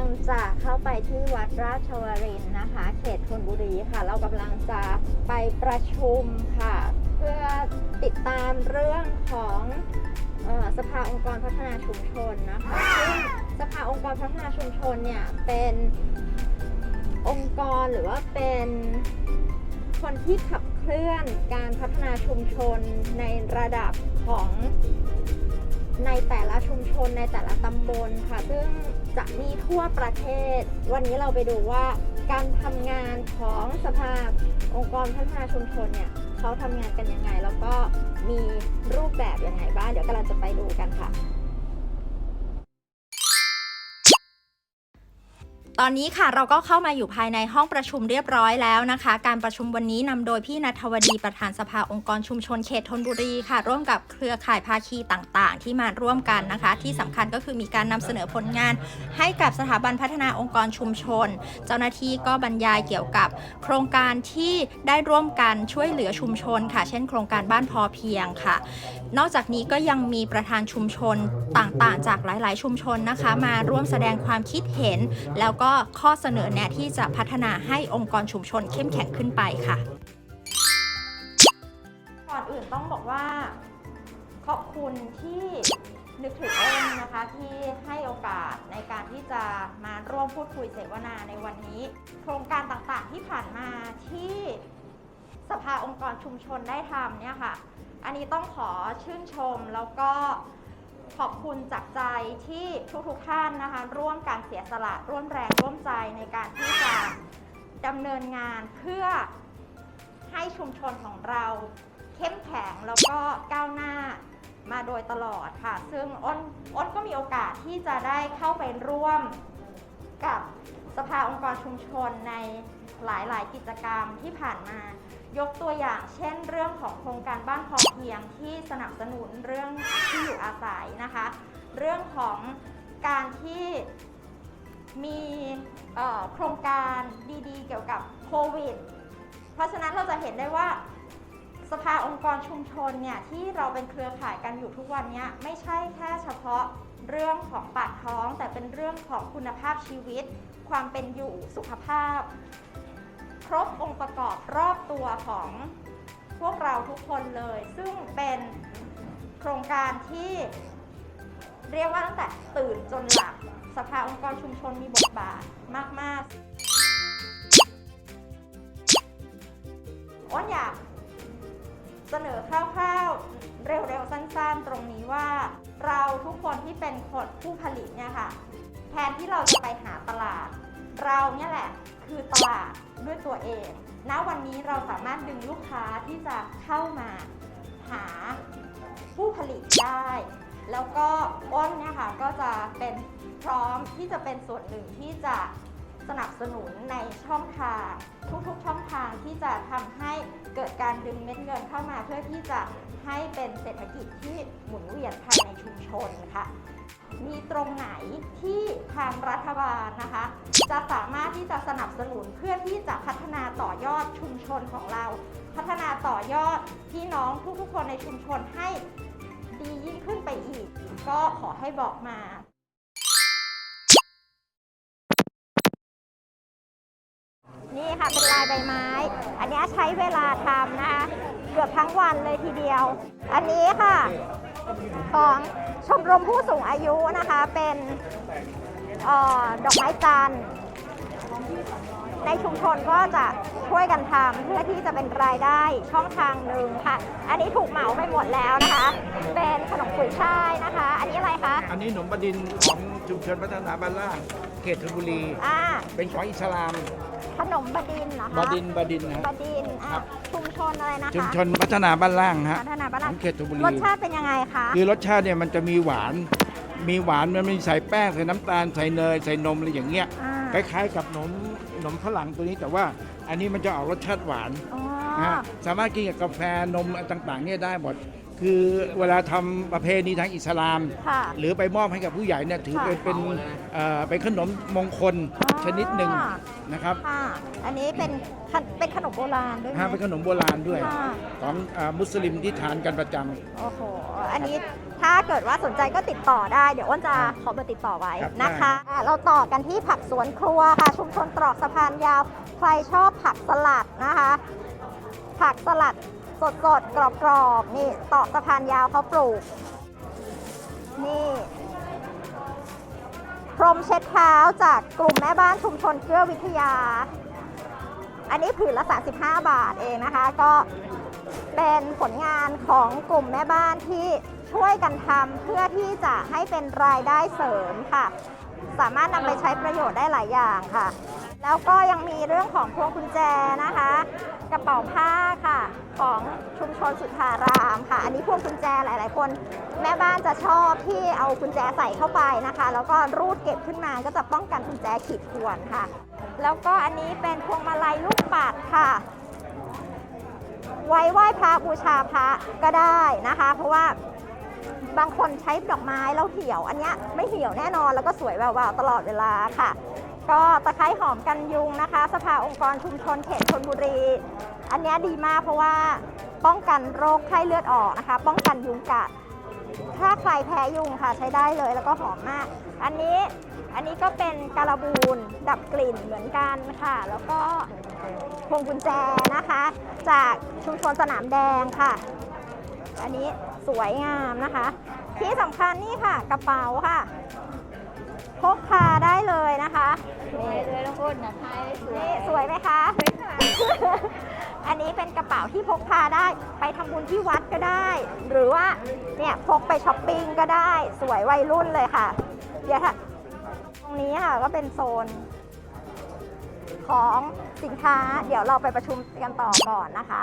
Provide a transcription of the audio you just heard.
งจะเข้าไปที่วัดราชวรินนะคะ เขตธนบุรีค่ะ เรากำลังจะไปประชุมค่ะ เพื่อติดตามเรื่องของออสภาองค์กรพัฒนาชุมชนนะคะซึ่งสภาองค์กรพัฒนาชุมชนเนี่ยเป็นองค์กรหรือว่าเป็นคนที่ขับเคลื่อนการพัฒนาชุมชนในระดับของในแต่ละชุมชนในแต่ละตำบลค่ะ ซึ่ง จะมีทั่วประเทศ วันนี้เราไปดูว่าการทำงานของสภาองค์กรพัฒนาชุมชนเนี่ยเขาทำงานกันยังไง แล้วก็มีรูปแบบยังไงบ้างเดี๋ยวกำลังจะไปดูกันค่ะ ตอนนี้ค่ะเราก็เข้ามาอยู่ภายในห้องประชุมเรียบร้อยแล้วนะคะ การประชุมวันนี้นำโดยพี่นัทวดีประธานสภาองค์กรชุมชนเขตธนบุรีค่ะ ร่วมกับเครือข่ายภาคีต่างๆ ที่มาร่วมกันนะคะ ที่สำคัญก็คือมีการนำเสนอผลงาน ให้กับสถาบันพัฒนาองค์กรชุมชน เจ้าหน้าที่ก็บรรยายเกี่ยวกับ โครงการที่ได้ร่วมกันช่วยเหลือชุมชนค่ะ เช่น โครงการบ้านพอเพียงค่ะ นอกจากนี้ก็ยังมีประธานชุมชนต่างๆ จากหลาย ๆ ชุมชนนะคะ มาร่วมแสดงความคิดเห็นแล้วก็็ข้อเสนอแนะที่จะพัฒนาให้องค์กรชุมชนเข้มแข็งขึ้นไปค่ะ ก่อนอื่นต้องบอกว่า ขอบคุณที่นึกถึงอ้นนะคะที่ให้โอกาสในการที่จะมาร่วมพูดคุยเสวนาในวันนี้ โครงการต่างๆที่ผ่านมาที่สภาองค์กรชุมชนได้ทำเนี่ยค่ะ อันนี้ต้องขอชื่นชมแล้วก็ ขอบคุณจากใจที่ทุกๆท่านนะคะร่วมการเสียสละร่วมแรงร่วมใจในการที่จะดำเนินงานเพื่อให้ชุมชนของเราเข้มแข็งแล้วก็ก้าวหน้ามาโดยตลอดค่ะ ซึ่งอ้นอ้นก็มีโอกาสที่จะได้เข้าไปร่วมกับสภาองค์กรชุมชนในหลาย ๆ กิจกรรมที่ผ่านมา ยกตัวอย่างเช่นเรื่องของโครงการบ้านพอเพียงที่สนับสนุนเรื่องที่อยู่อาศัยนะคะ เรื่องของการที่มีโครงการดีๆ เกี่ยวกับโควิด เพราะฉะนั้นเราจะเห็นได้ว่าสภาองค์กรชุมชนเนี่ยที่เราเป็นเครือข่ายกันอยู่ทุกวันเนี้ยไม่ใช่แค่เฉพาะเรื่องของปากท้อง แต่เป็นเรื่องของคุณภาพชีวิต ความเป็นอยู่สุขภาพ ครบองค์ประกอบรอบตัวของพวกเราทุกคนเลย ซึ่งเป็นโครงการที่เรียกว่าตั้งแต่ตื่นจนหลับสภาองค์กรชุมชนมีบทบาทมาก ๆ อ้นอยากเสนอคร่าว ๆ เร็ว ๆ สั้น ๆ ตรงนี้ว่าเราทุกคนที่เป็นคนผู้ผลิตเนี่ยค่ะ แทนที่เราจะไปหาตลาด เราเนี่ยแหละคือตลาดด้วยตัวเอง ณ วันนี้เราสามารถดึงลูกค้าที่จะเข้ามาหาผู้ผลิตได้ แล้วก็อ้นเนี่ยค่ะก็จะเป็นพร้อมที่จะเป็นส่วนหนึ่งที่จะสนับสนุนในช่องทางทุกๆ ช่องทางที่จะทำให้เกิดการดึงเม็ดเงินเข้ามาเพื่อที่จะให้เป็นเศรษฐกิจที่หมุนเวียนภายในชุมชนค่ะ มีตรงไหนที่ทางรัฐบาลนะคะ จะสามารถที่จะสนับสนุนเพื่อที่จะพัฒนาต่อยอดชุมชนของเรา พัฒนาต่อยอดพี่น้องทุกๆคนในชุมชนให้ดียิ่งขึ้นไปอีก ก็ขอให้บอกมานี่ค่ะเป็นลายใบไม้ อันนี้ใช้เวลาทำนะคะ เกือบทั้งวันเลยทีเดียว อันนี้ค่ะ ของชมรมผู้สูงอายุนะคะเป็นออดอกไม้จันทร์ในชุมชนก็จะช่วยกันทำเพื่อที่จะเป็นรายได้ช่องทางหนึ่งค่ะ อันนี้ถูกเหมาไปหมดแล้วนะคะ เป็นขนมกุยช่ายนะคะ อันนี้อะไรคะ อันนี้หนมบดินของชุมชนพัฒนาบ้านล่างเขตธนบุรี อ่า เป็นของอิสลาม ขนมบดินทร์เหรอคะบดินทร์บดินทร์นะบดินทร์อะครับชุมชนอะไรนะคะชุมชนพัฒนาบ้านล่างฮะ พัฒนาบ้านขเราองเขตธนบุรี รสชาติเป็นยังไงคะ คือรสชาติเนี่ยมันจะมีหวาน มีหวานมันมีใส่แป้งใส่น้ำตาลใส่เนยใส่นมอะไรอย่างเงี้ยคอ่าล้ายๆกับหนมหนมฝรั่งตัวนี้แต่ว่าอันนี้มันจะออกรสชาติหวานอ๋อ นะฮะสามารถกินกับกาแฟนมอะไรต่างๆเนี่ยได้หมด คือเวลาทำประเพณีทางอิสลาม ค่ะหรือไปมอบให้กับผู้ใหญ่เนี่ยถือเป็นค่ะเป็นเอ่อเป็นขนมมงคลอ๋อ ชนิดหนึ่งนะครับค่ะอันนี้เป็นขนเป็นขนมโบราณด้วยไหมถ้าเป็นขนมโบราณด้วย ค่ะ ของเอ่อมุสลิมที่ทานกันประจำ โอ้โห อันนี้ถ้าเกิดว่าสนใจก็ติดต่อได้ เดี๋ยวอ้นจะขอเบอร์ติดต่อไว้ครับนะคะอะเราต่อกันที่ผักสวนครัวค่ะ ชุมชนตรอกสะพานยาว ใครชอบผักสลัดนะคะ ผักสลัด สดสดๆกรอบๆนี่ตอกสะพานยาวเขาปลูก นี่พรมเช็ดเท้าจากกลุ่มแม่บ้านชุมชนเกื้อวิทยา อันนี้ผืนละ 35 บาทเองนะคะ ก็เป็นผลงานของกลุ่มแม่บ้านที่ช่วยกันทำเพื่อที่จะให้เป็นรายได้เสริมค่ะ สามารถนำไปใช้ประโยชน์ได้หลายอย่างค่ะ แล้วก็ยังมีเรื่องของพวงกุญแจนะคะ กระเป๋าผ้าค่ะของชุมชนสุทธารามค่ะ อันนี้พวงกุญแจหลาย ๆ คน แม่บ้านจะชอบที่เอากุญแจใส่เข้าไปนะคะ แล้วก็รูดเก็บขึ้นมาก็จะป้องกันกุญแจขีดข่วนค่ะ แล้วก็อันนี้เป็นพวงมาลัยลูกปัดค่ะไว้ไหว้พระบูชาพระก็ได้นะคะ เพราะว่าบางคนใช้ดอกไม้แล้วเหี่ยว อันนี้ไม่เหี่ยวแน่นอนแล้วก็สวยแววๆตลอดเวลาค่ะ ก็ตะไคร้หอมกันยุงนะคะ สภาองค์กรชุมชนเขตชนบุรี อันนี้ดีมากเพราะว่าป้องกันโรคไข้เลือดออกนะคะ ป้องกันยุงกัด ถ้าใครแพ้ยุงค่ะใช้ได้เลยแล้วก็หอมมาก อันนี้อันนี้ก็เป็นการบูนดับกลิ่นเหมือนกันค่ะ แล้วก็พวงกุญแจนะคะ จากชุมชนสนามแดงค่ะ อันนี้สวยงามนะคะ ที่สำคัญนี่ค่ะกระเป๋าค่ะพกพ นนะคะสวยนี่สวยไหมคะ อันนี้เป็นกระเป๋าที่พกพาได้ ไปทำบุญที่วัดก็ได้ หรือว่าเนี่ยพกไปช้อปปิ้งก็ได้ สวยวัยรุ่นเลยค่ะ เดี๋ยวค่ะ ตรงนี้ค่ะก็เป็นโซน ของสินค้า เดี๋ยวเราไปประชุมกันต่อก่อนนะคะ